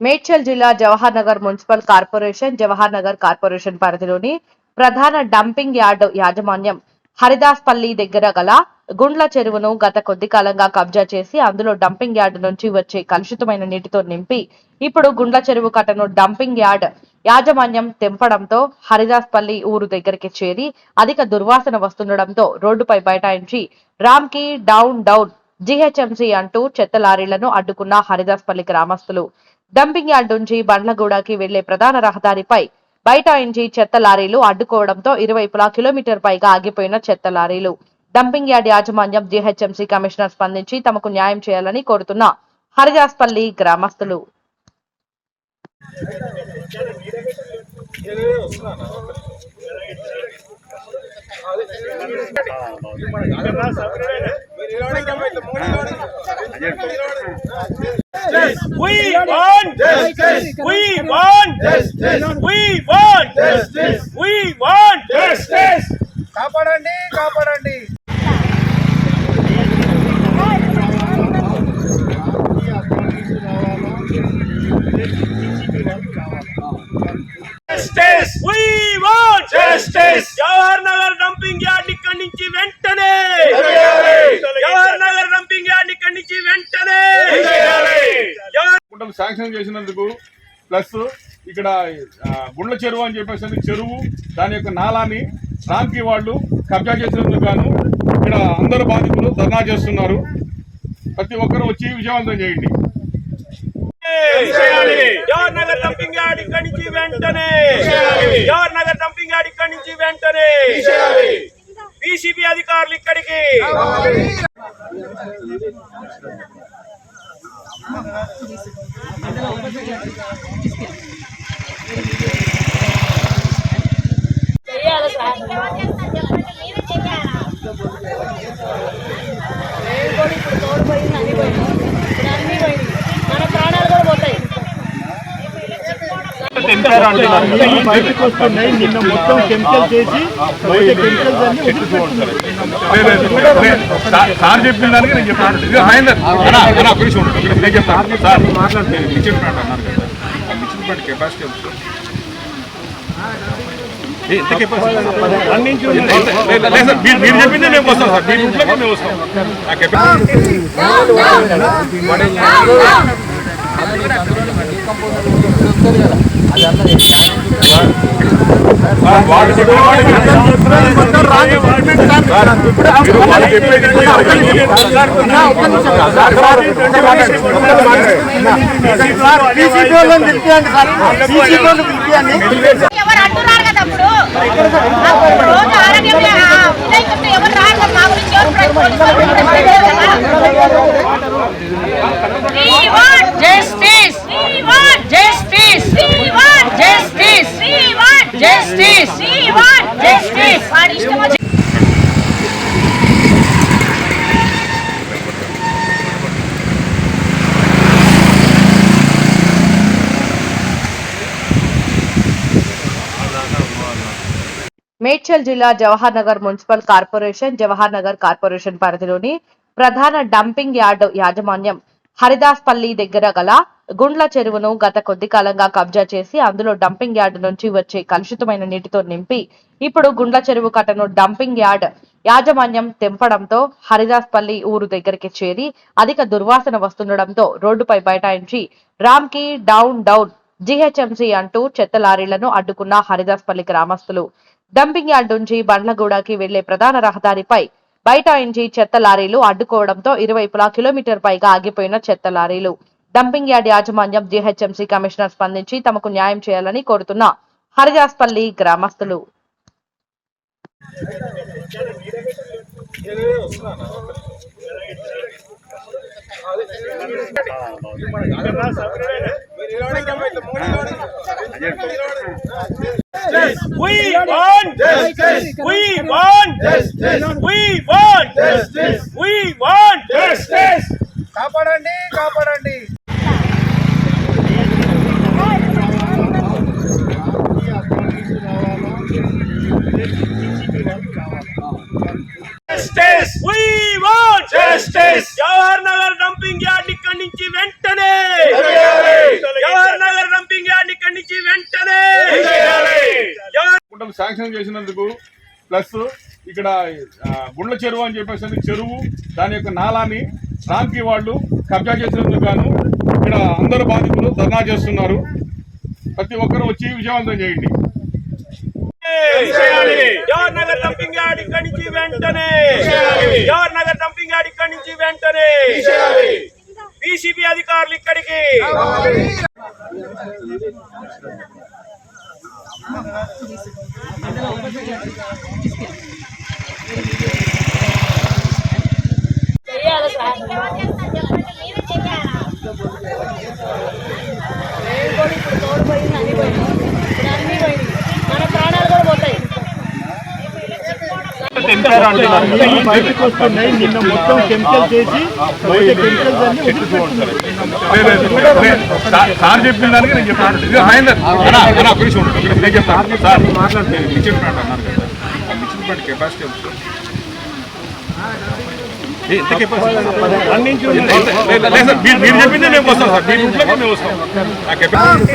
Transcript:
మేడ్చల్ జిల్లా Jawahar Nagar municipal corporation Jawahar Nagar corporation పరిధిలోని ప్రధాన డంపింగ్ యార్డ్ యాజమాన్యం హరిదాస్ పల్లి దగ్గర గల గుండ్ల చెరువును గత కొద్ది కాలంగా కబ్జా చేసి అందులో డంపింగ్ యార్డ్ నుంచి వచ్చే కలుషితమైన నీటితో నింపి ఇప్పుడు గుండ్ల చెరువు కట్టను డంపింగ్ యార్డ్ యాజమాన్యం తెంపడంతో హరిదాస్ పల్లి ఊరు దగ్గరికి చేరి అధిక దుర్వాసన వస్తుండడంతో రోడ్డుపై బైఠాయించి రామ్కి డౌన్ డౌన్ జీహెచ్ఎంసీ అంటూ చెత్త లారీలను అడ్డుకున్న హరిదాస్పల్లి గ్రామస్తులు. డంపింగ్ యార్డ్ నుంచి బండ్లగూడకి వెళ్ళే ప్రధాన రహదారిపై బైఠాయించి చెత్త లారీలు అడ్డుకోవడంతో ఇరువైపులా కిలోమీటర్ పైగా ఆగిపోయిన చెత్త లారీలు. డంపింగ్ యార్డ్ యాజమాన్యం జీహెచ్ఎంసీ కమిషనర్ స్పందించి తమకు న్యాయం చేయాలని కోరుతున్న హరిదాస్పల్లి గ్రామస్తులు. We want justice. We want justice. We want justice. We want justice. కాపాడండి కాపాడండి Justice. We want justice. Jawahar Nagar dumping yard ఇక్కడి నుంచి వెంటనే జవహర్ నగర్ డంపింగ్ యార్డ్ ఇక్కడి నుంచి వెంటనే జవహర్ కుంటలు శాంక్షన్ చేసినందుకు ప్లస్ ఇక్కడ గుండ్ల చెరువు అని చెప్పేసి చెరువు దాని యొక్క నాలాని రామ్కి వాళ్ళు కబ్జా చేసినందుకు గాను ఇక్కడ అందరు బాధితులు ధర్నా చేస్తున్నారు. ప్రతి ఒక్కరు వచ్చి విజయవంతం చేయండి. జవహర్ నగర్ డంపింగ్ యార్డ్ ఇక్కడి నుంచి వెంటనే. జవహర్ నగర్ డంపింగ్ యార్డ్ ఇక్కడి నుంచి వెంటనే. బీసీబీ అధికారులు ఇక్కడికి. 気をつけよう。బయటకు వస్తున్నాయి నిన్న మొత్తం కెమికల్ చేసి బయట కెమికల్స్ అన్ని సార్ చెప్పిన దానికి నేను చెప్పాను ఇదిగో మహేందర్ అన్నా, అన్నా, ఒక నేను చెప్తాను సార్ మాట్లాడితే ఇచ్చినట్టు అన్నారు కదా ఆ ఇచ్చినటువంటి కెపాసిటీ ఎంత? కెపాసిటీ? మీరు- చెప్పింది మేము వస్తాం సార్ మీ ఇంట్లోనే మేము వస్తాం ఆ కెపాసిటీ ఎవరు అంటున్నారు కదా అప్పుడు? రోజు ఆరోగ్యం ఎవరు మా గురించి ఎవరు ప్ర- పోలీసు వాళ్ళు కూడా ప్రశ్నించరు కదా. We want justice. We want justice. We want justice. We want justice. We want justice. వాడి ఇష్టం వచ్చి మేడ్చల్ జిల్లా Jawahar Nagar municipal corporation Jawahar Nagar corporation పరిధిలోని ప్రధాన డంపింగ్ యార్డ్ యాజమాన్యం హరిదాస్ పల్లి దగ్గర గల గుండ్ల చెరువును గత కొద్ది కాలంగా కబ్జా చేసి అందులో డంపింగ్ యార్డ్ నుంచి వచ్చే కలుషితమైన నీటితో నింపి ఇప్పుడు గుండ్ల చెరువు కట్టను డంపింగ్ యార్డ్ యాజమాన్యం తెంపడంతో హరిదాస్ పల్లి ఊరు దగ్గరికి చేరి అధిక దుర్వాసన వస్తుండడంతో రోడ్డుపై బైఠాయించి రామ్కి డౌన్ డౌన్ జీహెచ్ఎంసీ అంటూ చెత్త లారీలను అడ్డుకున్న హరిదాస్పల్లి గ్రామస్తులు డంపింగ్ యార్డ్ నుంచి బండ్లగూడకి వెళ్ళే ప్రధాన రహదారిపై బైఠాయించి చెత్త లారీలు అడ్డుకోవడంతో ఇరువైపులా కిలోమీటర్ పైగా ఆగిపోయిన చెత్త లారీలు. డంపింగ్ యార్డ్ యాజమాన్యం జీహెచ్ఎంసీ కమిషనర్ స్పందించి తమకు న్యాయం చేయాలని కోరుతున్న హరిదాస్పల్లి గ్రామస్తులు. We want justice. We want justice. We want justice. We want justice. కాపాడండి కాపాడండి Justice. We want justice. Jawahar Nagar sanction చేసినందుకు ప్లస్ ఇక్కడ గుండ్ల చెరువు అని చెప్పేసి చెరువు దాని యొక్క నాలాని రామ్కి వాళ్ళు కబ్జా చేసినందుకు గాను ఇక్కడ అందరు బాధితులు ధర్నా చేస్తున్నారు. ప్రతి ఒక్కరు వచ్చి విజయవంతం చేయండి. జవహర్ నగర్ డంపింగ్ యార్డ్ ఇక్కడి నుంచి వెంటనే. జవహర్ నగర్ డంపింగ్ యార్డ్ ఇక్కడి నుంచి వెంటనే. పిసిబి అధికారులు ఇక్కడికి. బయటకు వస్తున్నాయి నిన్న మొత్తం కెమికల్ చేసి బయట కెమికల్స్ అన్ని సార్ చెప్పిన దానికి నేను చెప్పాను ఇదిగో మహేందర్ చెప్తాను సార్ మాట్లాడితే ఇచ్చినట్టు అన్నారు కదా ఆ ఇచ్చినటువంటి కెపాసిటీ మీరు- చెప్పింది మేము వస్తాం సార్ మీ ఇంట్లోకి మేము వస్తాం ఆ. కెపాసిటీ